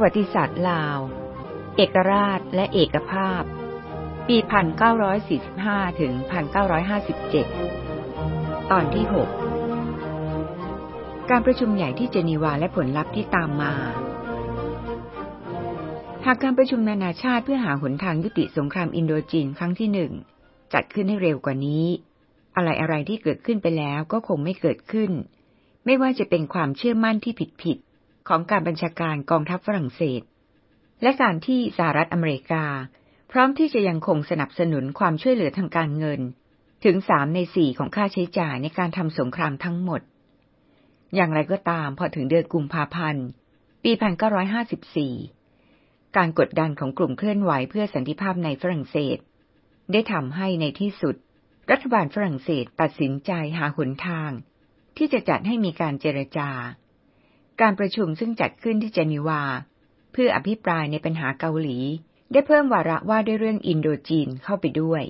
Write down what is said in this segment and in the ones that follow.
ประวัติศาสตร์ลาว เอกราชและเอกภาพ ปี 1945 ถึง 1957 ตอนที่ 6 การประชุมใหญ่ที่เจนีวาและผลลัพธ์ที่ตามมา หากการประชุมนานาชาติเพื่อหาหนทางยุติสงครามอินโดจีนครั้งที่หนึ่งจัดขึ้นให้เร็วกว่านี้ อะไรอะไรที่เกิดขึ้นไปแล้วก็คงไม่เกิดขึ้น ไม่ว่าจะเป็นความเชื่อมั่นที่ผิดๆ ของการบัญชาการกองทัพฝรั่งเศส และการที่สหรัฐอเมริกา พร้อมที่จะยังคงสนับสนุนความช่วยเหลือทางการเงิน ถึงสามในสี่ของค่าใช้จ่ายในการทำสงครามทั้งหมด อย่างไรก็ตามพอถึงเดือนกุมภาพันธ์ ปี 1954 การกดดันของกลุ่มเคลื่อนไหวเพื่อสันติภาพในฝรั่งเศส ได้ทำให้ในที่สุด รัฐบาลฝรั่งเศสตัดสินใจหาหนทาง ที่จะจัดให้มีการเจรจา การประชุมซึ่งจัดขึ้นที่เจนีวา เพื่ออภิปรายในปัญหาเกาหลี ได้เพิ่มวาระว่าด้วยเรื่องอินโดจีนเข้าไปด้วย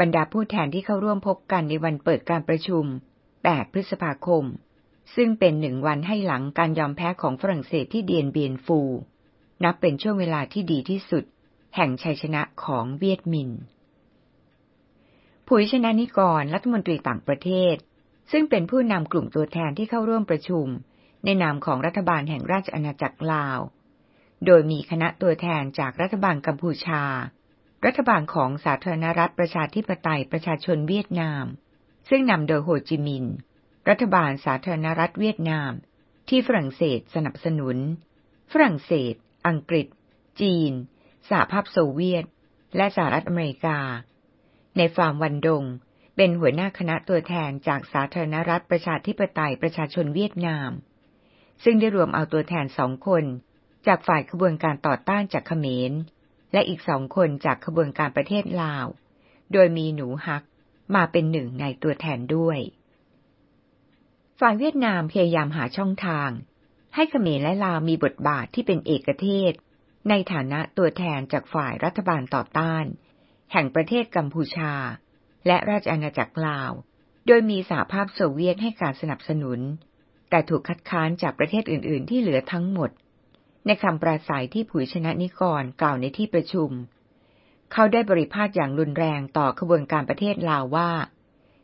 บรรดาผู้แทนที่เข้าร่วมพบกันในวันเปิดการประชุม 8 พฤษภาคม ซึ่งเป็นหนึ่งวันให้หลังการยอมแพ้ของฝรั่งเศสที่เดียนเบียนฟู นับเป็นช่วงเวลาที่ดีที่สุด แห่งชัยชนะของเวียดมินผุยชนะนิกรรัฐมนตรีต่างประเทศ ซึ่งเป็นผู้นำกลุ่มตัวแทนที่เข้าร่วมประชุม ในนามของรัฐบาลแห่งราชอาณาจักรลาว โดยมีคณะตัวแทนจากรัฐบาลกัมพูชา รัฐบาลของสาธารณรัฐประชาธิปไตยประชาชนเวียดนาม ซึ่งนำโดยโฮจิมินห์ รัฐบาลสาธารณรัฐเวียดนาม ที่ฝรั่งเศสสนับสนุน ฝรั่งเศส อังกฤษ จีน สหภาพโซเวียต และสหรัฐอเมริกา ในฟาร์มวันดงเป็นหัวหน้าคณะตัวแทนจากสาธารณรัฐประชาธิปไตยประชาชนเวียดนาม ซึ่งได้รวมเอาตัวแทนสองคน จากฝ่ายขบวนการต่อต้านจากเขมร และอีกสองคนจากขบวนการประเทศลาว โดยมีหนูฮักมาเป็นหนึ่งในตัวแทนด้วย ฝ่ายเวียดนามพยายามหาช่องทาง ให้เขมรและลาวมีบทบาทที่เป็นเอกเทศ ในฐานะตัวแทนจากฝ่ายรัฐบาลต่อต้าน แห่งประเทศกัมพูชา และราชอาณาจักรลาว โดยมีสหภาพโซเวียตให้การสนับสนุน แต่ถูกคัดค้านจากประเทศอื่น ๆ ที่เหลือทั้งหมด ในคำปราศัยที่ผุยชนะนิกรกล่าวในที่ประชุม เขาได้บริพาทอย่างรุนแรงต่อขบวนการประเทศลาวว่า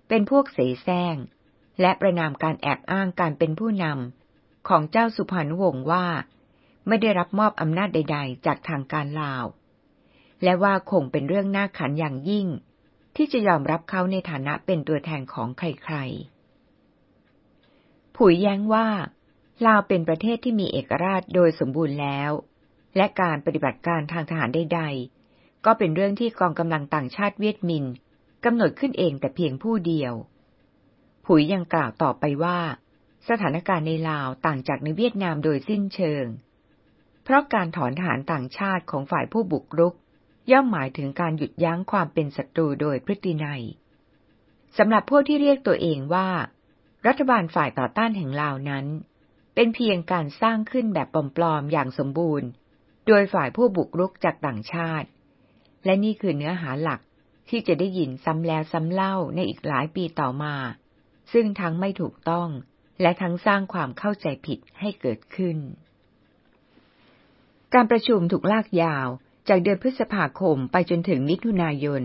เป็นพวกเสแสร้ง และประนามการแอบอ้างการเป็นผู้นำของเจ้าสุพรรณวงศ์ว่า ไม่ได้รับมอบอำนาจใด ๆ จากทางการลาว และว่าคงเป็นเรื่องน่าขันอย่างยิ่ง ที่จะยอมรับเขาในฐานะเป็นตัวแทนของใคร ๆ ผุยแย้งว่าลาวเป็นประเทศที่มีเอกราชโดยสมบูรณ์แล้ว และการปฏิบัติการทางทหารใดๆ ก็เป็นเรื่องที่กองกำลังต่างชาติเวียดมินกำหนดขึ้นเองแต่เพียงผู้เดียว ผุยยังกล่าวต่อไปว่า สถานการณ์ในลาวต่างจากในเวียดนามโดยสิ้นเชิง เพราะการถอนทหารต่างชาติของฝ่ายผู้บุกรุก ย่อมหมายถึงการหยุดยั้งความเป็นศัตรูโดยพฤตินัยสำหรับพวกที่เรียกตัวเองว่า รัฐบาลฝ่ายต่อต้านแห่งลาวนั้น เป็นเพียงการสร้างขึ้นแบบปลอมๆอย่างสมบูรณ์ โดยฝ่ายผู้บุกรุกจากต่างชาติ และนี่คือเนื้อหาหลักที่จะได้ยินซ้ำแล้วซ้ำเล่าในอีกหลายปีต่อมา ซึ่งทั้งไม่ถูกต้องและทั้งสร้างความเข้าใจผิดให้เกิดขึ้น การประชุมถูกลากยาวจากเดือนพฤษภาคมไปจนถึงมิถุนายน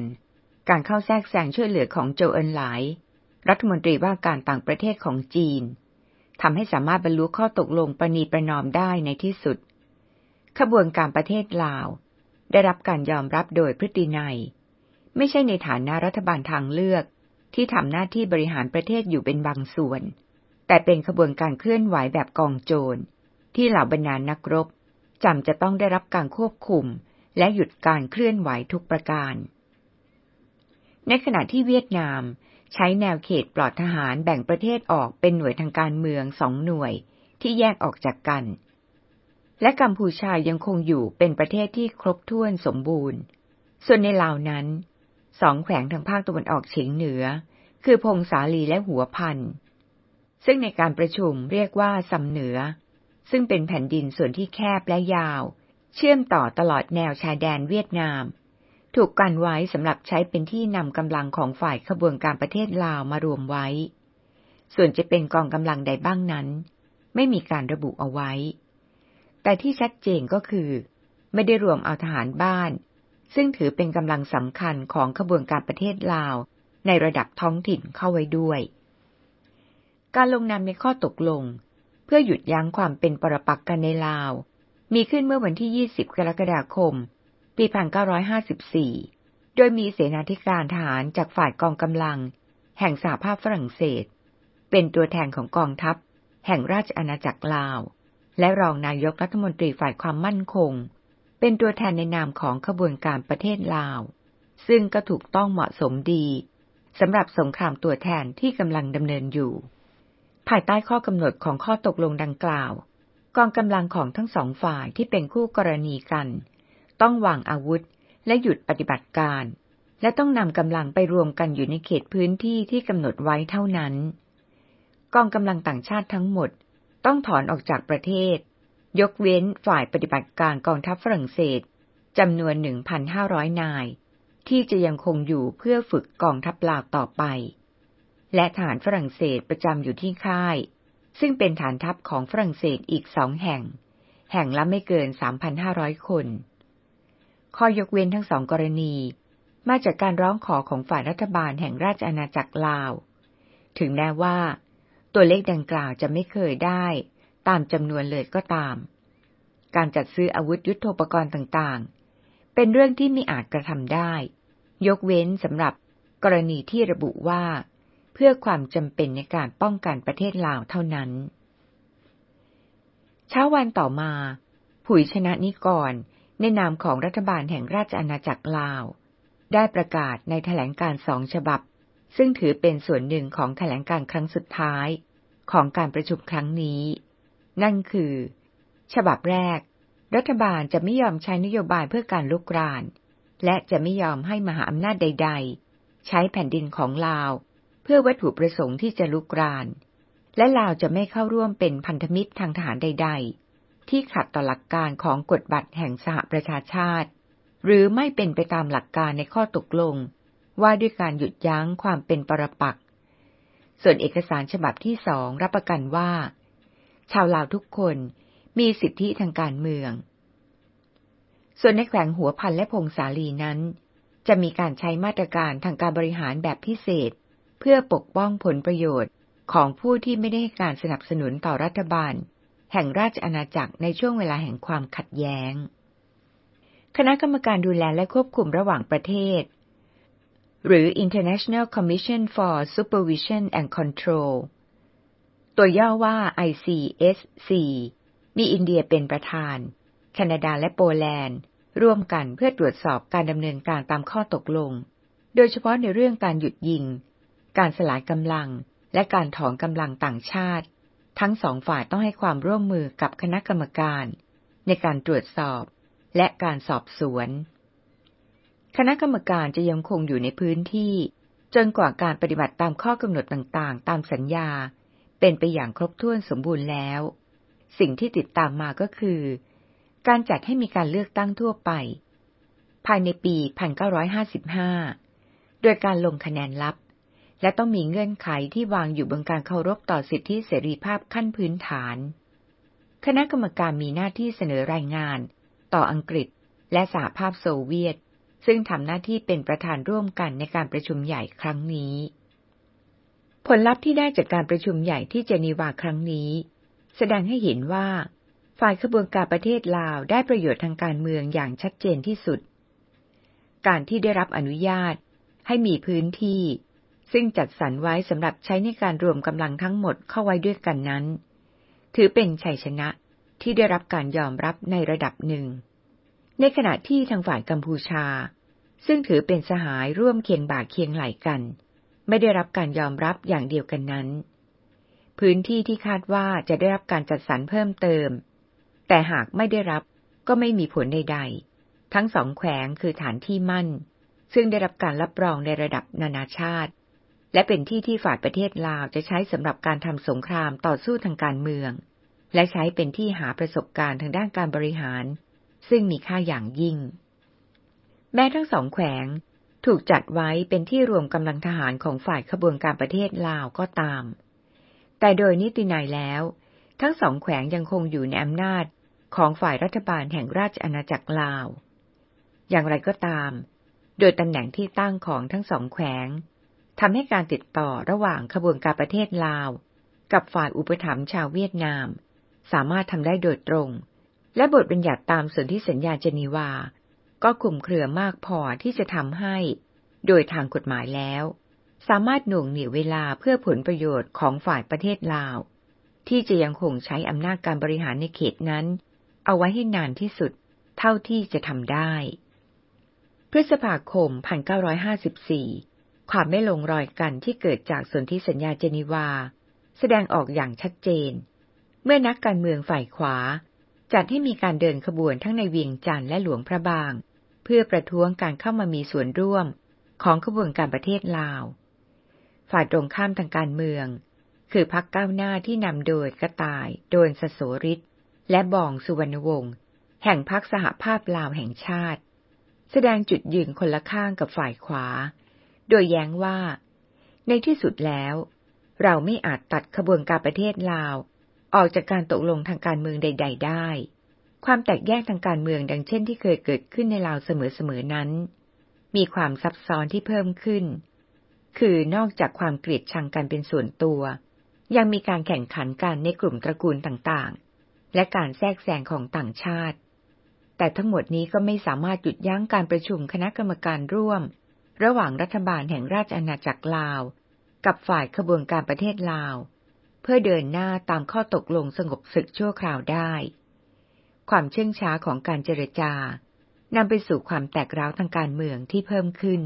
การเข้าแทรกแซงช่วยเหลือของโจเอินหลาย รัฐมนตรีว่าการต่างประเทศของจีนทำให้สามารถบรรลุข้อตกลงประนีประนอมได้ในที่สุด ขบวนการประเทศลาว ได้รับการยอมรับโดยพฤตินัย ไม่ใช่ในฐานะรัฐบาลทางเลือก ที่ทำหน้าที่บริหารประเทศอยู่เป็นบางส่วน แต่เป็นขบวนการเคลื่อนไหวแบบกองโจร ที่เหล่าบรรดานักรบจำจะต้องได้รับการควบคุม และหยุดการเคลื่อนไหวทุกประการ ในขณะที่เวียดนาม ใช้แนวเขตปลอดทหารแบ่งประเทศออกเป็นหน่วยทางการเมืองสองหน่วยที่แยกออกจากกัน และกัมพูชายังคงอยู่เป็นประเทศที่ครบถ้วนสมบูรณ์ ส่วนในลาวนั้นสองแขวงทางภาคตะวันออกเฉียงเหนือ คือพงสาลีและหัวพันซึ่งในการประชุมเรียกว่าสำเหนือ ซึ่งเป็นแผ่นดินส่วนที่แคบและยาว เชื่อมต่อตลอดแนวชายแดนเวียดนาม ถูกกันไว้สำหรับใช้เป็นที่นำกำลังของฝ่ายขบวนการประเทศลาวมารวมไว้ ส่วนจะเป็นกองกำลังใดบ้างนั้น ไม่มีการระบุเอาไว้ แต่ที่ชัดเจนก็คือ ไม่ได้รวมเอาทหารบ้าน ซึ่งถือเป็นกำลังสำคัญของขบวนการประเทศลาวในระดับท้องถิ่นเข้าไว้ด้วย การลงนามในข้อตกลง เพื่อหยุดยั้งความเป็นปรปักกันในลาว มีขึ้นเมื่อวันที่ 20 กรกฎาคม ปี 1954 โดยมีเสนาธิการทหารจากฝ่ายกองกำลัง แห่งสหภาพฝรั่งเศส เป็นตัวแทนของกองทัพ แห่งราชอาณาจักรลาว และรองนายกรัฐมนตรีฝ่ายความมั่นคง เป็นตัวแทนในนามของขบวนการประเทศลาว ซึ่งก็ถูกต้องเหมาะสมดีสำหรับสงครามตัวแทนที่กำลังดำเนินอยู่ ภายใต้ข้อกำหนดของข้อตกลงดังกล่าว กองกำลังของทั้งสองฝ่ายที่เป็นคู่กรณีกัน ต้องวางอาวุธและหยุดปฏิบัติการ และต้องนำกำลังไปรวมกันอยู่ในเขตพื้นที่ที่กำหนดไว้เท่านั้น กองกำลังต่างชาติทั้งหมดต้องถอนออกจากประเทศ ยกเว้นฝ่ายปฏิบัติการกองทัพฝรั่งเศสจำนวน 1,500 นาย ที่จะยังคงอยู่เพื่อฝึกกองทัพลาวต่อไป และฐานฝรั่งเศสประจำอยู่ที่ค่าย ซึ่งเป็นฐานทัพของฝรั่งเศสอีกสองแห่ง แห่งละไม่เกิน 3,500 คน ข้อยกเว้นทั้งสองกรณี มาจากการร้องขอของฝ่ายรัฐบาลแห่งราชอาณาจักรลาว ถึงแม้ว่า ตัวเลขดังกล่าวจะไม่เคยได้ ตามจำนวนเลยก็ตาม การจัดซื้ออาวุธยุโทโธปกรณ์ต่างๆ เป็นเรื่องที่ไม่อาจกระทำได้ ยกเว้นสำหรับกรณีที่ระบุว่า เพื่อความจำเป็นในการป้องกันประเทศลาวเท่านั้น เช้าวันต่อมาผุยชนะนิกร ในนามของรัฐบาลแห่งราชอาณาจักรลาว ได้ประกาศในแถลงการสองฉบับ ซึ่งถือเป็นส่วนหนึ่งของแถลงการครั้งสุดท้าย ของการประชุมครั้งนี้ นั่นคือ ฉบับแรก รัฐบาลจะไม่ยอมใช้นโยบายเพื่อการลุกราน และจะไม่ยอมให้มหาอำนาจใด ๆ ใช้แผ่นดินของลาว เพื่อวัตถุประสงค์ที่จะลุกราน และลาวจะไม่เข้าร่วมเป็นพันธมิตรทางทหารใด ๆ ที่ขัดต่อหลักการของกฎบัตรแห่งสหประชาชาติ หรือไม่เป็นไปตามหลักการในข้อตกลง ว่าด้วยการหยุดยั้งความเป็นปรปักษ์ส่วนเอกสารฉบับที่สองรับประกันว่า ชาวลาวทุกคนมีสิทธิทางการเมือง ส่วนในแขวงหัวพันและพงสาลีนั้น จะมีการใช้มาตรการทางการบริหารแบบพิเศษ เพื่อปกป้องผลประโยชน์ของผู้ที่ไม่ได้ให้การสนับสนุนต่อรัฐบาล แห่งราชอาณาจักรในช่วงเวลาแห่งความขัดแย้ง คณะกรรมการดูแลและควบคุมระหว่างประเทศ หรือ International Commission for Supervision and Control ตัวย่อว่า ICSC มีอินเดียเป็นประธาน แคนาดาและโปแลนด์ ร่วมกันเพื่อตรวจสอบการดำเนินการตามข้อตกลง โดยเฉพาะในเรื่องการหยุดยิง การสลายกำลัง และการถอนกำลังต่างชาติ ทั้งสองฝ่ายต้องให้ความร่วมมือกับคณะกรรมการ ในการตรวจสอบและการสอบสวน คณะกรรมการจะยังคงอยู่ในพื้นที่ จนกว่าการปฏิบัติตามข้อกำหนดต่างๆ ตามสัญญา เป็นไปอย่างครบถ้วนสมบูรณ์แล้ว สิ่งที่ติดตามมาก็คือ การจัดให้มีการเลือกตั้งทั่วไป ภายในปี 1955 โดยการลงคะแนนลับ และต้องมีเงื่อนไขที่วางอยู่บนการเคารพต่อสิทธิเสรีภาพขั้นพื้นฐาน คณะกรรมการมีหน้าที่เสนอรายงาน ต่ออังกฤษ และสหภาพโซเวียต ซึ่งทำหน้าที่เป็นประธานร่วมกันในการประชุมใหญ่ครั้งนี้ ผลลัพธ์ที่ได้จากการประชุมใหญ่ที่เจนีวาครั้งนี้ แสดงให้เห็นว่า ฝ่ายขบวนการประเทศลาวได้ประโยชน์ทางการเมืองอย่างชัดเจนที่สุด การที่ได้รับอนุญาตให้มีพื้นที่ ซึ่งจัดสรรไว้สำหรับใช้ในการรวมกำลังทั้งหมดเข้าไว้ด้วยกันนั้น ถือเป็นชัยชนะที่ได้รับการยอมรับในระดับหนึ่ง ในขณะที่ทางฝ่ายกัมพูชา ซึ่งถือเป็นสหายร่วมเคียงบ่าเคียงไหลกัน ไม่ได้รับการยอมรับอย่างเดียวกันนั้น พื้นที่ที่คาดว่าจะได้รับการจัดสรรเพิ่มเติม แต่หากไม่ได้รับก็ไม่มีผลใดๆ ทั้งสองแขวงคือฐานที่มั่น ซึ่งได้รับการรับรองในระดับนานาชาติ และเป็นที่ที่ฝ่ายประเทศลาวจะใช้สำหรับการทำสงครามต่อสู้ทางการเมือง และใช้เป็นที่หาประสบการณ์ทางด้านการบริหาร ซึ่งมีค่าอย่างยิ่ง แม้ทั้งสองแขวงถูกจัดไว้เป็นที่รวมกำลังทหารของฝ่ายขบวนการประเทศลาวก็ตาม แต่โดยนิตินัยแล้ว ทั้งสองแขวงยังคงอยู่ในอำนาจของฝ่ายรัฐบาลแห่งราชอาณาจักรลาว อย่างไรก็ตาม โดยตำแหน่งที่ตั้งของทั้งสองแขวง ทำให้การติดต่อระหว่างขบวนการประเทศลาว กับฝ่ายอุปถัมภ์ชาวเวียดนาม สามารถทำได้โดยตรง และบทบัญญัติตามสนธิสัญญาเจนีวา ก็กลุ่มเครือมากพอที่จะทำให้ โดยทางกฎหมายแล้ว สามารถหน่วงเหนี่ยวเวลาเพื่อผลประโยชน์ของฝ่ายประเทศลาว ที่จะยังคงใช้อำนาจการบริหารในเขตนั้น เอาไว้ให้นานที่สุด เท่าที่จะทำได้ พฤษภาคม 1954 ความไม่ลงรอยกันที่เกิดจากสนธิสัญญาเจนีวา แสดงออกอย่างชัดเจน เมื่อนักการเมืองฝ่ายขวา จัดให้มีการเดินขบวนทั้งในเวียงจันทร์และหลวงพระบาง เพื่อประท้วงการเข้ามามีส่วนร่วมของขบวนการประเทศลาว ฝ่ายตรงข้ามทางการเมือง คือพักก้าวหน้าที่นำโดยกระต่าย โดนสโสริตและบองสุวรรณวงศ์แห่งพักสหภาพลาวแห่งชาติ แสดงจุดยืนคนละข้างกับฝ่ายขวา โดยแย้งว่า ในที่สุดแล้ว เราไม่อาจตัดขบวนการประเทศลาว ออกจากการตกลงทางการเมืองใด ๆ ได้ ความแตกแยกทางการเมืองดังเช่นที่เคยเกิดขึ้นในลาวเสมอๆนั้น มีความซับซ้อนที่เพิ่มขึ้น คือนอกจากความเกลียดชังกันเป็นส่วนตัว ยังมีการแข่งขันกันในกลุ่มตระกูลต่างๆ และการแทรกแซงของต่างชาติแต่ทั้งหมดนี้ก็ไม่สามารถหยุดยั้งการประชุมคณะกรรมการร่วม ระหว่างรัฐบาลแห่งราชอาณาจักรลาว กับฝ่ายขบวนการประเทศลาว เพื่อเดินหน้าตามข้อตกลงสงบศึกชั่วคราวได้ ความเชื่องช้าของการเจรจานำไปสู่ความแตกร้าวทางการเมืองที่เพิ่มขึ้น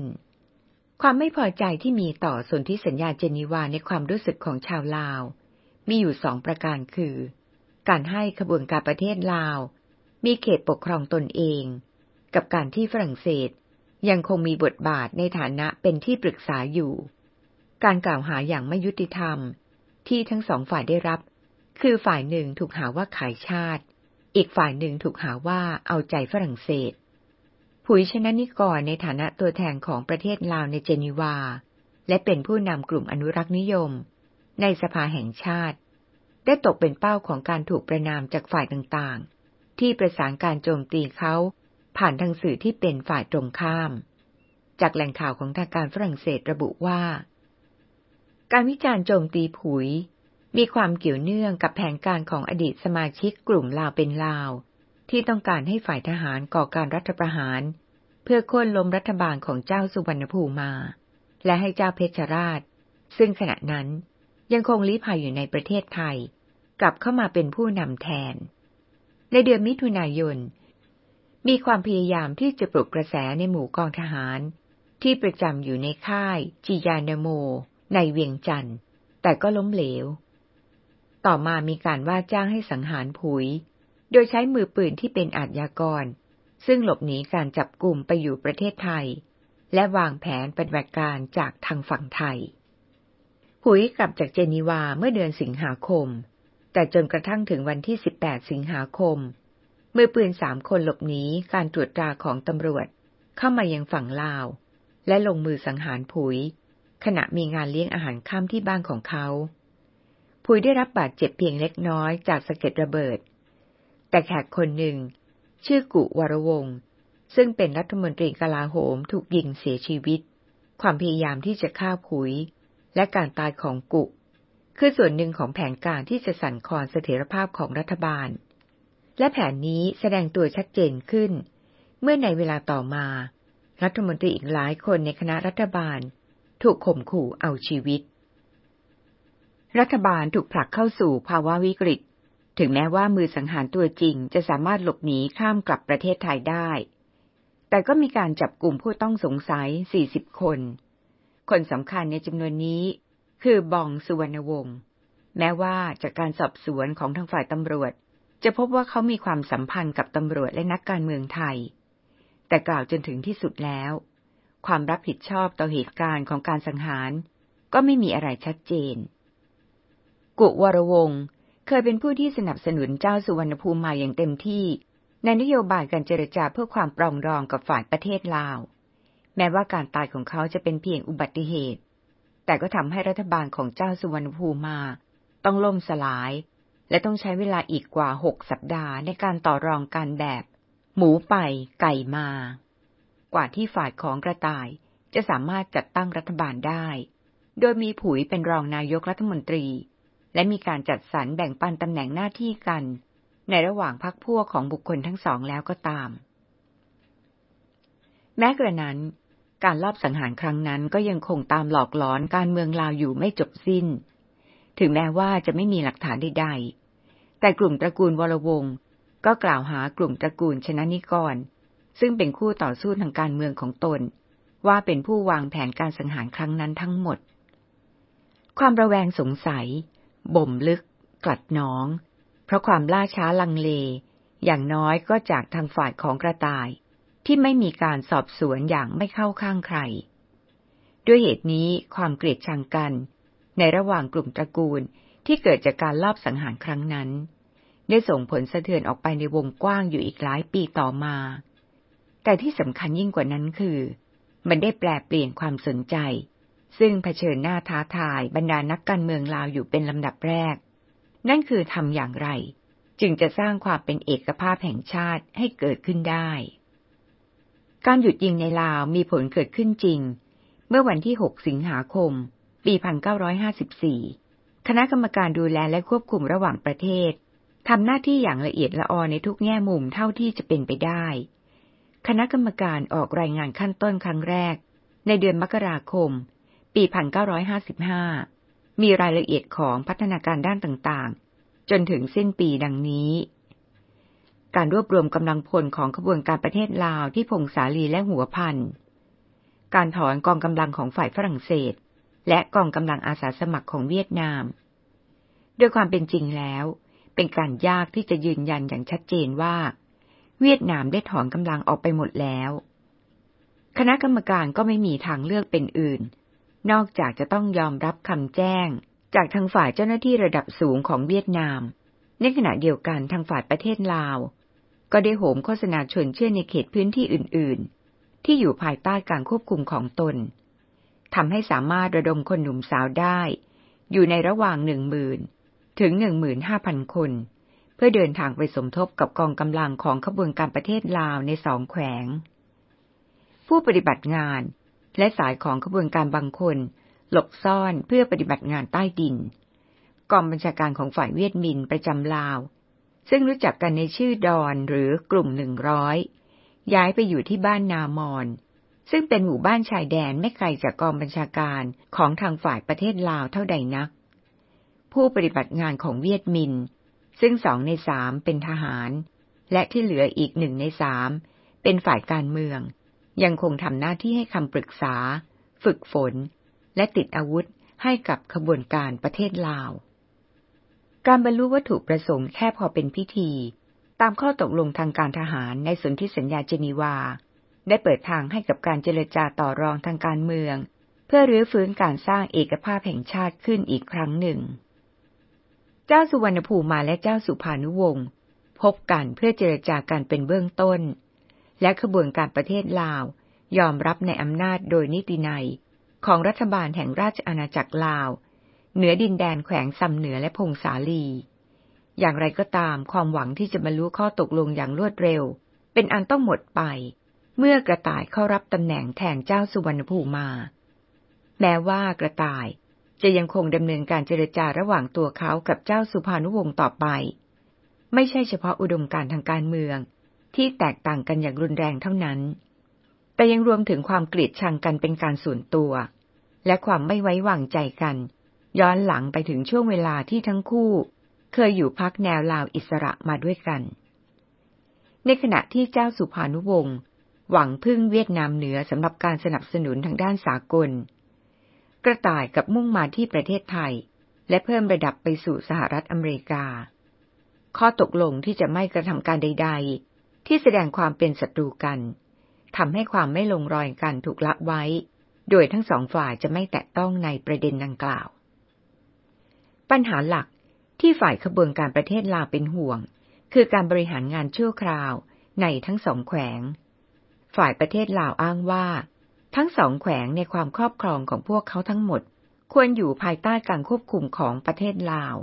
ความไม่พอใจที่มีต่อสนธิสัญญาเจนีวาในความรู้สึกของชาวลาว มีอยู่สองประการคือ การให้ขบวนการประเทศลาว มีเขตปกครองตนเอง กับการที่ฝรั่งเศส ยังคงมีบทบาทในฐานะเป็นที่ปรึกษาอยู่ การกล่าวหาอย่างไม่ยุติธรรม ที่ทั้งสองฝ่ายได้รับ คือฝ่ายหนึ่งถูกหาว่าขายชาติ อีกฝ่ายหนึ่งถูกหาว่าเอาใจฝรั่งเศสผุยชนะนิกรในฐานะตัวแทนของประเทศลาวในเจนีวา และเป็นผู้นำกลุ่มอนุรักษ์นิยม ในสภาแห่งชาติ ได้ตกเป็นเป้าของการถูกประนามจากฝ่ายต่างๆ ที่ประสานการโจมตีเขา ผ่านทางสื่อที่เป็นฝ่ายตรงข้าม จากแหล่งข่าวของทางการฝรั่งเศสระบุว่า การวิจารณ์โจมตีผุย มีความเกี่ยวเนื่องกับแผนการของอดีตสมาชิกกลุ่มลาวเป็นลาว ที่ต้องการให้ฝ่ายทหารก่อการรัฐประหาร เพื่อโค่นล้มรัฐบาลของเจ้าสุวรรณภูมิมาและให้เจ้าเพชรราช ซึ่งขณะนั้นยังคงลี้ภัยอยู่ในประเทศไทย กลับเข้ามาเป็นผู้นำแทน ในเดือนมิถุนายน มีความพยายามที่จะปลุกกระแสในหมู่กองทหาร ที่ประจำอยู่ในค่ายจิยานโม ในเวียงจันทร์ แต่ก็ล้มเหลว ต่อมามีการว่าจ้างให้สังหารผุย โดยใช้มือปืนที่เป็นอาชญากร ซึ่งหลบหนีการจับกลุ่มไปอยู่ประเทศไทย และวางแผนปฏิบัติการจากทางฝั่งไทยผุยกลับจากเจนีวาเมื่อเดือนสิงหาคม แต่จนกระทั่งถึงวันที่ 18 สิงหาคม มือปืนสามคนหลบหนีการตรวจตราของตำรวจ เข้ามายังฝั่งลาว และลงมือสังหารผุย ขณะมีงานเลี้ยงอาหารค่ำที่บ้านของเขาผุยได้รับบาดเจ็บเพียงเล็กน้อยจากสะเก็ดระเบิด แต่แขกคนหนึ่ง ชื่อกุวรวงศ์ซึ่งเป็นรัฐมนตรีกลาโหมถูกยิงเสียชีวิต ความพยายามที่จะฆ่าผุย และการตายของกุ คือส่วนหนึ่งของแผนการที่จะสั่นคลอนเสถียรภาพของรัฐบาล และแผนนี้แสดงตัวชัดเจนขึ้น เมื่อในเวลาต่อมา รัฐมนตรีอีกหลายคนในคณะรัฐบาล ถูกข่มขู่เอาชีวิต รัฐบาลถูกผลักเข้าสู่ภาวะวิกฤต ถึงแม้ว่ามือสังหารตัวจริงจะสามารถหลบหนีข้ามกลับประเทศไทยได้ แต่ก็มีการจับกลุ่มผู้ต้องสงสัย 40 คน คนสำคัญในจำนวนนี้ คือบองสุวรรณวงศ์แม้ว่าจากการสอบสวนของทางฝ่ายตำรวจ จะพบว่าเขามีความสัมพันธ์กับตำรวจและนักการเมืองไทย แต่กล่าวจนถึงที่สุดแล้ว ความรับผิดชอบต่อเหตุการณ์ของการสังหาร ก็ไม่มีอะไรชัดเจน กุวรวงศ์เคยเป็นผู้ที่สนับสนุนเจ้าสุวรรณภูมิมาอย่างเต็มที่ ในนโยบายการเจรจาเพื่อความปรองดองกับฝ่ายประเทศลาว แม้ว่าการตายของเขาจะเป็นเพียงอุบัติเหตุ แต่ก็ทำให้รัฐบาลของเจ้าสุวรรณภูมิมา ต้องล่มสลาย และต้องใช้เวลาอีกกว่าหกสัปดาห์ในการต่อรองการแบบ หมูไปไก่มา กว่าที่ฝ่ายของกระต่ายจะสามารถจัดตั้งรัฐบาลได้ โดยมีผุยเป็นรองนายกรัฐมนตรี และมีการจัดสรรแบ่งปันตำแหน่งหน้าที่กัน ในระหว่างพรรคพวกของบุคคลทั้งสองแล้วก็ตาม แม้กระนั้น การลอบสังหารครั้งนั้นก็ยังคงตามหลอกหลอนการเมืองลาวอยู่ไม่จบสิ้น ถึงแม้ว่าจะไม่มีหลักฐานใดๆ แต่กลุ่มตระกูลวรวงศ์ก็กล่าวหากลุ่มตระกูลชนะนิกร ซึ่งเป็นคู่ต่อสู้ทางการเมืองของตน ว่าเป็นผู้วางแผนการสังหารครั้งนั้นทั้งหมด ความระแวงสงสัย บ่มลึก กลัดน้อง เพราะความล่าช้าลังเล อย่างน้อยก็จากทางฝ่ายของกระต่าย ที่ไม่มีการสอบสวนอย่างไม่เข้าข้างใคร ด้วยเหตุนี้ความเกลียดชังกัน ในระหว่างกลุ่มตระกูลที่เกิดจากการลอบสังหารครั้งนั้น ได้ส่งผลสะเทือนออกไปในวงกว้างอยู่อีกหลายปีต่อมา แต่ที่สำคัญยิ่งกว่านั้นคือ มันได้แปลเปลี่ยนความสนใจ ซึ่งเผชิญหน้าท้าทายบรรดานักการเมืองลาวอยู่เป็นลำดับแรก นั่นคือทำอย่างไร จึงจะสร้างความเป็นเอกภาพแห่งชาติให้เกิดขึ้นได้ การหยุดยิงในลาวมีผลเกิดขึ้นจริง เมื่อวันที่ 6 สิงหาคม ปี 1954 คณะกรรมการดูแลและควบคุมระหว่างประเทศทำหน้าที่อย่างละเอียดละออในทุกแง่มุมเท่าที่จะเป็นไปได้ คณะกรรมการออกรายงานขั้นต้นครั้งแรก ในเดือนมกราคม ปี 1955 มีรายละเอียดของพัฒนาการด้านต่างๆ จนถึงสิ้นปีดังนี้ การรวบรวมกำลังพลของขบวนการประเทศลาวที่พงสาลีและหัวพัน การถอนกองกำลังของฝ่ายฝรั่งเศส และกองกำลังอาสาสมัครของเวียดนาม โดยความเป็นจริงแล้ว เป็นการยากที่จะยืนยันอย่างชัดเจนว่า เวียดนามได้ถอนกำลังออกไปหมดแล้ว คณะกรรมการก็ไม่มีทางเลือกเป็นอื่น นอกจากจะต้องยอมรับคำแจ้ง จากทางฝ่ายเจ้าหน้าที่ระดับสูงของเวียดนาม ในขณะเดียวกันทางฝ่ายประเทศลาว ก็ได้โหมโฆษณาชวนเชื่อในเขตพื้นที่อื่น ๆ ที่อยู่ภายใต้การควบคุมของตน ทำให้สามารถระดมคนหนุ่มสาวได้ อยู่ในระหว่างหนึ่งหมื่นถึงหนึ่งหมื่นห้าพันคน เพื่อเดินทางไปสมทบกับกองกำลังของขบวนการประเทศลาวในสองแขวง ผู้ปฏิบัติงานและสายของขบวนการบางคน หลบซ่อนเพื่อปฏิบัติงานใต้ดิน กองบัญชาการของฝ่ายเวียดมินประจำลาว ซึ่งรู้จักกันในชื่อดอนหรือกลุ่มหนึ่งร้อยย้ายไปอยู่ที่บ้านนามอน ซึ่งเป็นหมู่บ้านชายแดนไม่ไกลจากกองบัญชาการของทางฝ่ายประเทศลาวเท่าใดนัก ผู้ปฏิบัติงานของเวียดมิน ซึ่งสองในสามเป็นทหาร และที่เหลืออีกหนึ่งในสามเป็นฝ่ายการเมือง ยังคงทำหน้าที่ให้คำปรึกษา ฝึกฝน และติดอาวุธให้กับขบวนการประเทศลาว การบรรลุวัตถุประสงค์แค่พอเป็นพิธี ตามข้อตกลงทางการทหารในสนธิสัญญาเจนีวา ได้เปิดทางให้กับการเจรจาต่อรองทางการเมือง เพื่อรื้อฟื้นการสร้างเอกภาพแห่งชาติขึ้นอีกครั้งหนึ่ง เจ้าสุวรรณภูมิและเจ้าสุภานุวงศ์พบกันเพื่อเจรจากันเป็นเบื้องต้น และขบวนการประเทศลาว ยอมรับในอำนาจโดยนิตินัยของรัฐบาลแห่งราชอาณาจักรลาว เหนือดินแดนแขวงซำเหนือและพงสาลี อย่างไรก็ตามความหวังที่จะบรรลุข้อตกลงอย่างรวดเร็ว เป็นอันต้องหมดไป เมื่อกระต่ายเข้ารับตำแหน่งแทนเจ้าสุวรรณภูมิมา แม้ว่ากระต่ายจะยังคงดำเนินการเจรจาระหว่างตัวเขากับเจ้าสุภานุวงศ์ต่อไป ไม่ใช่เฉพาะอุดมการทางการเมืองที่แตกต่างกันอย่างรุนแรงเท่านั้น แต่ยังรวมถึงความเกลียดชังกันเป็นการส่วนตัว และความไม่ไว้วางใจกัน ย้อนหลังไปถึงช่วงเวลาที่ทั้งคู่ เคยอยู่พักแนวลาวอิสระมาด้วยกัน ในขณะที่เจ้าสุภานุวงศ์ หวังพึ่งเวียดนามเหนือสำหรับการสนับสนุนทางด้านสากล กระต่ายกับมุ่งมาที่ประเทศไทย และเพิ่มระดับไปสู่สหรัฐอเมริกา ข้อตกลงที่จะไม่กระทำการใด ๆ ที่แสดงความเป็นศัตรูกันทำให้ความไม่ลงรอยกันถูกละไว้ โดยทั้งสองฝ่ายจะไม่แตะต้องในประเด็นดังกล่าว ปัญหาหลักที่ฝ่ายขบวนการประเทศลาวเป็นห่วง คือการบริหารงานชั่วคราวในทั้งสองแขวง ฝ่ายประเทศลาวอ้างว่า ทั้งสองแขวงในความครอบครองของพวกเขาทั้งหมด ควรอยู่ภายใต้การควบคุมของประเทศลาว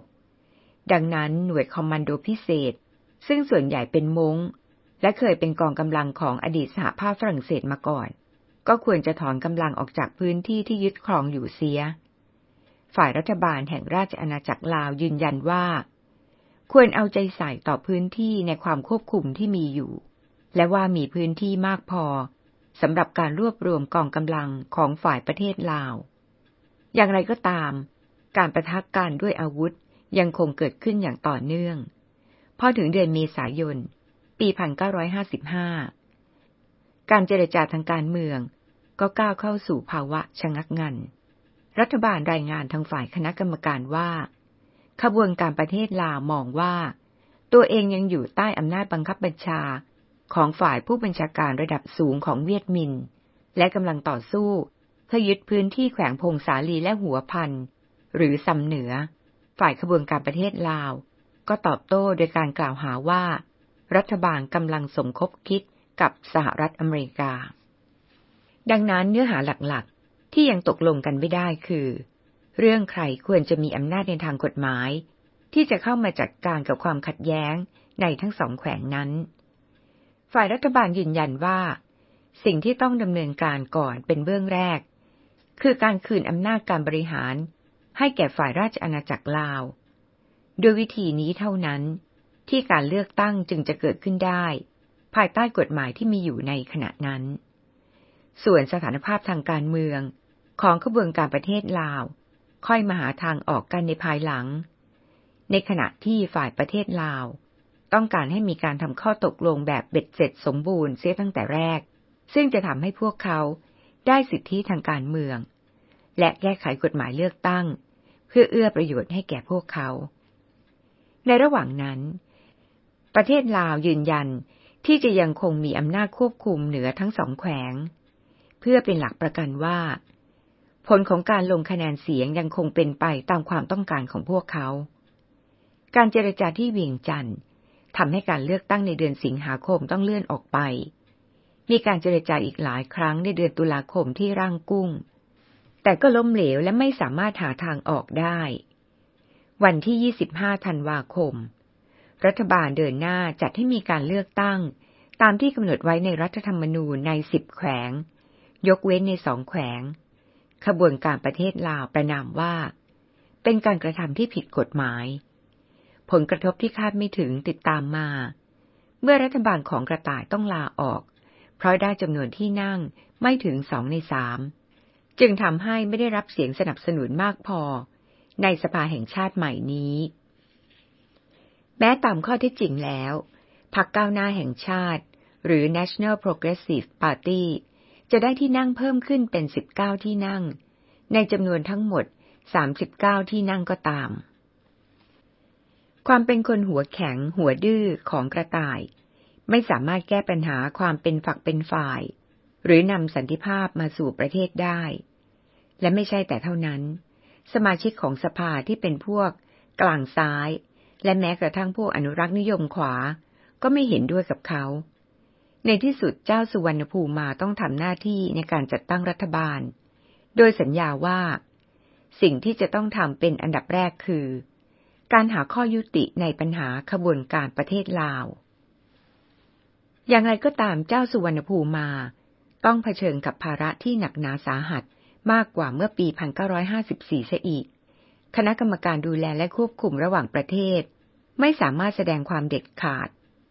ดังนั้นหน่วยคอมมานโดพิเศษ ซึ่งส่วนใหญ่เป็นมงและเคยเป็นกองกำลังของอดีตสหภาพฝรั่งเศสมาก่อน ก็ควรจะถอนกำลังออกจากพื้นที่ที่ยึดครองอยู่เสีย ฝ่ายรัฐบาลแห่งราชอาณาจักรลาวยืนยันว่า ควรเอาใจใส่ต่อพื้นที่ในความควบคุมที่มีอยู่ และว่ามีพื้นที่มากพอสำหรับการรวบรวมกองกำลังของฝ่ายประเทศลาว อย่างไรก็ตาม การประทักกันด้วยอาวุธยังคงเกิดขึ้นอย่างต่อเนื่อง พอถึงเดือนเมษายน ปี 1955 การเจรจาทางการเมืองก็ก้าวเข้าสู่ภาวะชะงักงัน รัฐบาลรายงานทางฝ่ายคณะกรรมการว่า ขบวนการประเทศลาวมองว่า ตัวเองยังอยู่ใต้อำนาจบังคับบัญชา ของฝ่ายผู้บัญชาการระดับสูงของเวียดมิน และกำลังต่อสู้ เพื่อยึดพื้นที่แขวงพงสาลีและหัวพัน หรือซำเหนือ ฝ่ายขบวนการประเทศลาว ก็ตอบโต้โดยการกล่าวหาว่า รัฐบาลกำลังสมคบคิดกับสหรัฐอเมริกา ดังนั้นเนื้อหาหลักๆ ที่ยังตกลงกันไม่ได้คือ เรื่องใครควรจะมีอำนาจในทางกฎหมาย ที่จะเข้ามาจัดการกับความขัดแย้งในทั้งสองแขวงนั้น ฝ่ายรัฐบาลยืนยันว่า สิ่งที่ต้องดำเนินการก่อนเป็นเบื้องแรก คือการคืนอำนาจการบริหาร ให้แก่ฝ่ายราชอาณาจักรลาว โดยวิธีนี้เท่านั้น ที่การเลือกตั้งจึงจะเกิดขึ้นได้ ภายใต้กฎหมายที่มีอยู่ในขณะนั้น ส่วนสถานภาพทางการเมืองของขบวนการประเทศลาว ค่อยมาหาทางออกกันในภายหลัง ในขณะที่ฝ่ายประเทศลาว ต้องการให้มีการทำข้อตกลงแบบเบ็ดเสร็จสมบูรณ์เสียตั้งแต่แรก ซึ่งจะทำให้พวกเขาได้สิทธิทางการเมือง และแก้ไขกฎหมายเลือกตั้ง เพื่อเอื้อประโยชน์ให้แก่พวกเขา ในระหว่างนั้น ประเทศลาวยืนยันที่จะยังคงมีอำนาจควบคุมเหนือทั้งสองแขวง เพื่อเป็นหลักประกันว่า ผลของการลงคะแนนเสียงยังคงเป็นไปตามความต้องการของพวกเขา การเจรจาที่เวียงจันทร์ ทำให้การเลือกตั้งในเดือนสิงหาคมต้องเลื่อนออกไป มีการเจรจาอีกหลายครั้งในเดือนตุลาคมที่ร่างกุ้ง แต่ก็ล้มเหลวและไม่สามารถหาทางออกได้ วันที่ 25 ธันวาคม รัฐบาลเดินหน้าจัดให้มีการเลือกตั้ง ตามที่กำหนดไว้ในรัฐธรรมนูญในสิบแขวง ยกเว้นในสองแขวง ขบวนการประเทศลาวประนามว่า เป็นการกระทำที่ผิดกฎหมาย ผลกระทบที่คาดไม่ถึงติดตามมา เมื่อรัฐบาลของกระต่ายต้องลาออก เพราะได้จำนวนที่นั่งไม่ถึงสองในสามจึงทำให้ไม่ได้รับเสียงสนับสนุนมากพอ ในสภาแห่งชาติใหม่นี้ แม้ตามข้อที่จริงแล้ว พรรคก้าวหน้าแห่งชาติ หรือ National Progressive Party จะได้ที่นั่งเพิ่มขึ้นเป็น 19 ที่นั่ง ในจำนวนทั้งหมด 39 ที่นั่งก็ตาม ความเป็นคนหัวแข็งหัวดื้อของกระต่าย ไม่สามารถแก้ปัญหาความเป็นฝักเป็นฝ่าย หรือนำสันติภาพมาสู่ประเทศได้ และไม่ใช่แต่เท่านั้น สมาชิกของสภาที่เป็นพวก กลางซ้าย และแม้กระทั่งพวกอนุรักษ์นิยมขวา ก็ไม่เห็นด้วยกับเขา ในที่สุดเจ้าสุวรรณภูมิมาต้องทำหน้าที่ในการจัดตั้งรัฐบาล โดยสัญญาว่า สิ่งที่จะต้องทำเป็นอันดับแรกคือ การหาข้อยุติในปัญหาขบวนการประเทศลาว อย่างไรก็ตามเจ้าสุวรรณภูมา ต้องเผชิญกับภาระที่หนักหนาสาหัสมากกว่าเมื่อปี 1954เสียอีก คณะกรรมการดูแลและควบคุมระหว่างประเทศ ไม่สามารถแสดงความเด็ดขาด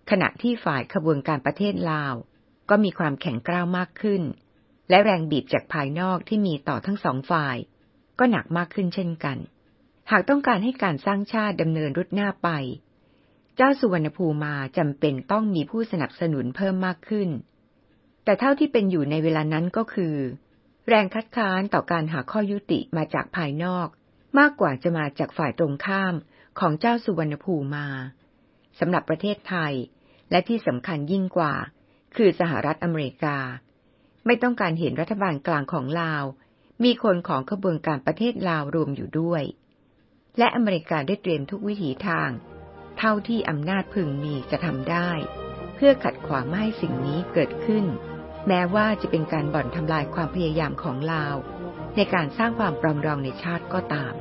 ขณะที่ฝ่ายขบวนการประเทศลาว ก็มีความแข็งกร้าวมากขึ้น และแรงบีบจากภายนอกที่มีต่อทั้งสองฝ่าย ก็หนักมากขึ้นเช่นกัน หากต้องการให้การสร้างชาติดำเนินรุดหน้าไป เจ้าสุวรรณภูมาจำเป็นต้องมีผู้สนับสนุนเพิ่มมากขึ้น แต่เท่าที่เป็นอยู่ในเวลานั้นก็คือ แรงคัดค้านต่อการหาข้อยุติมาจากภายนอก มากกว่าจะมาจากฝ่ายตรงข้ามของเจ้าสุวรรณภูมาสำหรับประเทศไทย และที่สำคัญยิ่งกว่า คือสหรัฐอเมริกา ไม่ต้องการเห็นรัฐบาลกลางของลาว มีคนของขบวนการประเทศลาวรวมอยู่ด้วย และอเมริกาได้เตรียมทุกวิถีทาง เท่าที่อำนาจพึงมีจะทำได้ เพื่อขัดขวางไม่ให้สิ่งนี้เกิดขึ้น แม้ว่าจะเป็นการบ่อนทำลายความพยายามของลาว ในการสร้างความปรองดองในชาติก็ตาม